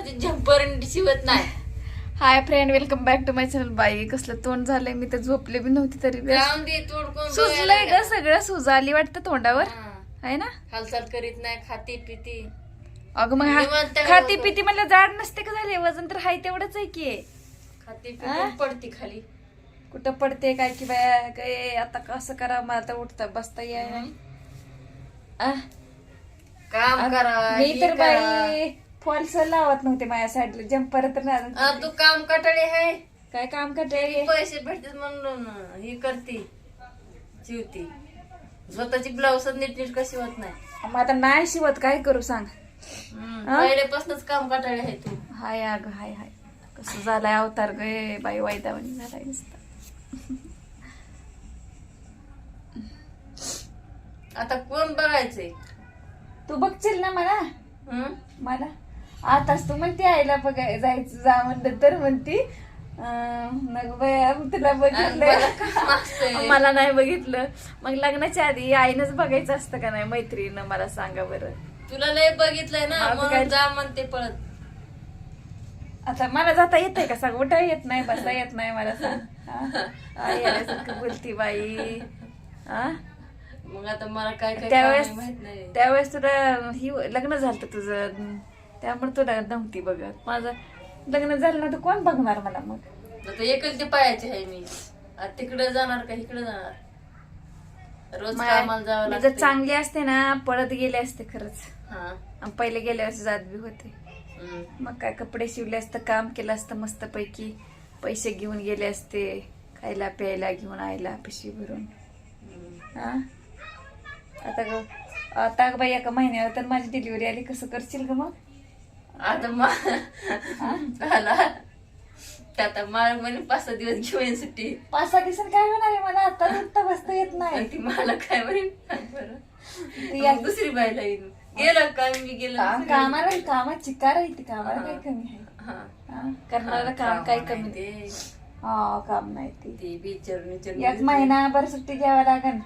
Jumper शिवत नाही. Hi friend welcome back to my channel. बाई कसलं तोंड झालंय. मी तर झोपले बी नव्हती तरी बी. राहून दे तोड कोण सुजलंय ग सगळं. सुजाली वाटतं तोंडावर. हा. आहे ना? हालचाल करीत नाही खाती पिती. अगं मग निवांत खाती. पिती म्हणलं जाड नसते का झाले? वजन तर हाय तेवढंच आहे की. खाती हा? पिती पडती खाली. कुठं पडते काय की बाया? काय आता कसं करा मला आता उठता बसता आ? काम करा मी हे तर करा. बाई फॉल्स लावत नव्हते माझ्या साईडला. जम्पर तर नाही. आ, तू काम कटाळे आहे. काय काम करते पैसे भेटतात म्हणून ही करते. शिवती स्वतःची ब्लाऊज नीट नीट कशी होत नाही. मग आता नाही शिवत काय करू सांग? हम्म, हा? पहिल्यापासूनच काम कटाळे आहे तू. हाय अग हाय हाय. कसं झालाय अवतार गे? बाई वाईदावानी झालाय नुसता. आता कोण बघायचंय? तू बघशील ना मला? हम्म? मला? आताच तू म्हणते आईला बघाय जायचं जा म्हणलं तर म्हणती. मग बया तुला बघितलं? मला नाही बघितलं. मग लग्नाच्या आधी आईनच बघायचं असतं का नाही मैत्रीनं? मला सांगा बरं. तुला लय बघितलंय ना म्हणून. जा म्हणते पळत आता मला जाता येतंय का? सांग उठा येत नाही बसा येत नाही मला सांग. हा? आई बोलती बाई. हा? मग आता मला काय काय त्यावेळेस काम आहे माहीत नाही. त्यावेळेस तुला ही लग्न झालं तुझं? त्यामुळे तुला नव्हती बघत माझं लग्न झालं ना तर कोण बघणार मला मग? आता एकच पायाची आहे मी. आता तिकडे जाणार का इकडे जाणार? रोज कामाला जावं मी जर लागतं चांगली असते ना पळत गेले असते खरंच. हा. आणि पहिले गेल्या वर्षी जात बी होते. हम्म. मग काय कपडे शिवले असतं काम केलं असतं मस्त पैकी पैसे घेऊन गेले असते खायला प्यायला घेऊन आयला पिशवी भरून. हम्म. हा? आता ग आता बाई एका महिन्यावर तर माझी डिलिव्हरी आली. कसं करशील ग मग? आता मला आता मला म्हणे पाच सहा दिवस घेऊन सुट्टी. पाच सहा दिवसांनी काय होणार आहे? मला आता उठता बसता येत नाही. ती मला काय म्हणे बरं. दुसरी बायला येईन. गेलं का? मी गेलं कामाला कामात चिकार आहे ती. कामाला. काय कमी आहे? करणारा काम काय कमी ते. हा काम नाही ती. विचारून एक महिनाभर सुट्टी घ्यावं लागेल.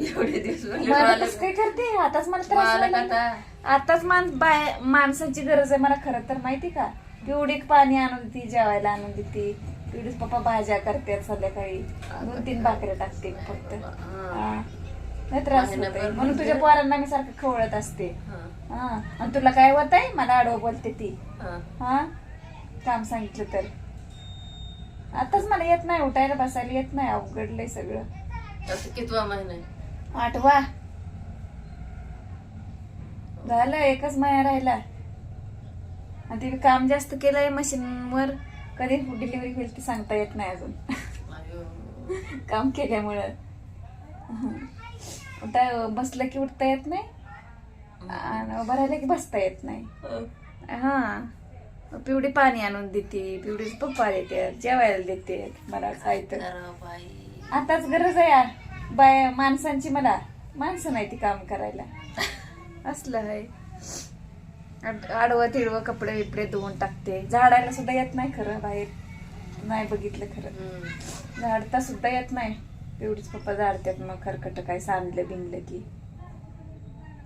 एवढे दिवस काय करते? आताच मला त्रास. आताच मान बाय माणसाची गरज आहे मला खरं तर माहिती का? पिवडी पाणी आणून देते जेवायला आणून देते. पिवडीच पप्पा भाज्या करतात संध्याकाळी. दोन तीन भाकऱ्या टाकते फक्त. हा. लय त्रास म्हणून म्हणजे? तुझ्या पोरांना मी सारखं खवळत असते. हा, आणि तुला काय होत आहे? मला आडवं बोलते ती. हा. काम सांगितलं तर. आताच मला येत नाही उठायला बसायला येत नाही. अवघडलंय सगळं. कितवा महिना आठवा. झालं एकच महिना राहिला. आणि काम जास्त केलंय मशीनवर. कधी डिलिव्हरी होईल ते सांगता येत नाही अजून. काम केल्यामुळं. उठा बसलं की उठता येत नाही. आणि उभं राहिलं की बसता येत नाही. हा. पिवडी पाणी आणून देते. पिवडीच पप्पा देते जेवायला देते मला खायचं. आताच गरज आहे यार. बाय माणसांची मला माणसं नाही ती काम करायला. असलं आहे आडवं तिडवं कपडे इपडे धुवून टाकते. झाडायला सुद्धा येत नाही खरं बाहेर. नाही बघितलं खरं. झाडता सुद्धा येत नाही. एवढीच पप्पा झाडतात मग खरखट काय सांडलं बिंगलं की.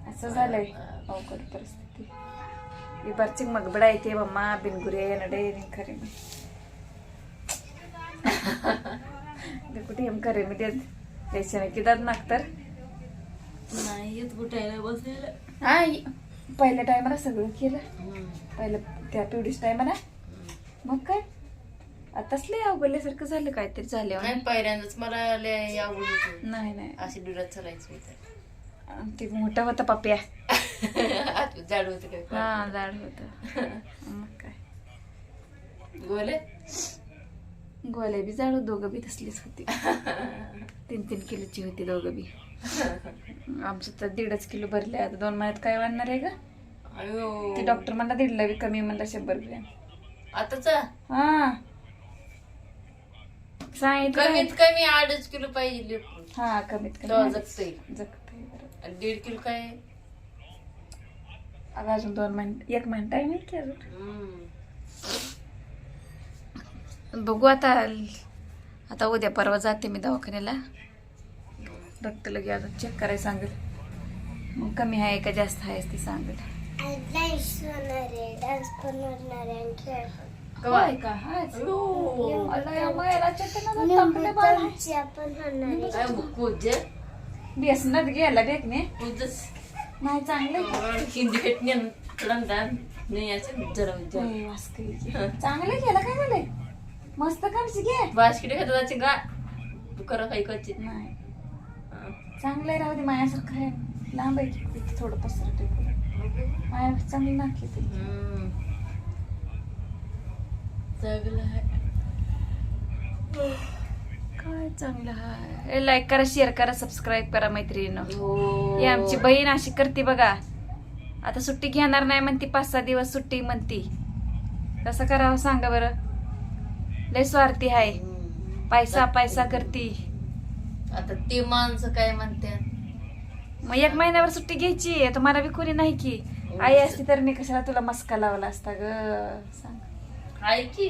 असं झालंय अवघड परिस्थिती. विभारची मगबडा येते मम्मा बिनगुरे येणडे खरे मी कुठे एम खरे मी देत. पैसे किदात नागतर नाही येत कुठायला हा पहिल्या टायमाला सगळं केलं. पहिलं त्या पिवडीच टायमाला मग काय? आताच लय अवघडल्यासारखं झालं काहीतरी झाल्यावर. नाही पहिल्यांदाच मला लय आवड होती नाही नाही. अशी डुरात चालायची आणि ते मोठा होता पप्या. आता जाड होते काय? हा जाड होत. मग काय? गोले? गोल्या बी जाड दोघं बी तसलीच होती. तीन तीन किलोची होती दोघं बी. आमचं तर दीडच किलो भरले आता. दोन महिन्यात काय वाढणार आहे का ते डॉक्टर म्हणला दीडला बी कमी म्हणला शंभर ग्रॅम. आताचा? हा. सांगितलं. कमीत कमी अडीच किलो पाहिजे. हा कमीत कमी. आणि दीड किलो काय? अजून दोन महिने एक महिना टाइम आहे की अजून. बघू आता आता उद्या परवा जाते मी दवाखान्याला. रक्त लगे अजून चेक करायला सांगेल. मग कमी आहे का जास्त आहे ते सांगेल. का? काय पूज बेसनात गेला बेकने नाही. चांगलं हिंदी भेटणे. चांगलं केलं काय झालंय? मस्त काढची घे. बासकिटे खातात गा तू काही कच्ची नाही. चांगलं राहू दे मायासारखं आहे. लांब आहे. थोडं पसरत माया चांगली नाकी ते. चांगलं आहे. काय चांगलं आहे? लाईक करा शेअर करा सबस्क्राईब करा मैत्रिणीनं. हो. ही आमची बहीण अशी करते बघा. आता सुट्टी घेणार नाही म्हणती पाच सहा दिवस सुट्टी म्हणती. कसं करावं सांगा बरं. लय स्वार्थी आहे. पैसा पैसा करती. आता ती माणसं काय म्हणते मग एक महिन्यावर सुट्टी घ्यायची आता मला बी कोणी नाही की. आई असती तर मी कशाला तुला मस्का लावला असता ग? सांग. हाय की.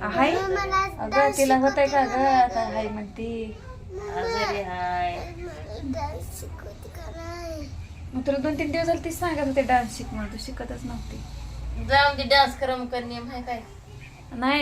हाय? अगं तिला होतंय का ग? आता हाय म्हणती. आजारी हाय. मग तुला दोन तीन दिवस झाले तीच सांगत होते डान्स शिक म्हणून तू शिकतच नव्हती. जाऊन डान्स करा मग नियम आहे? काय नाही.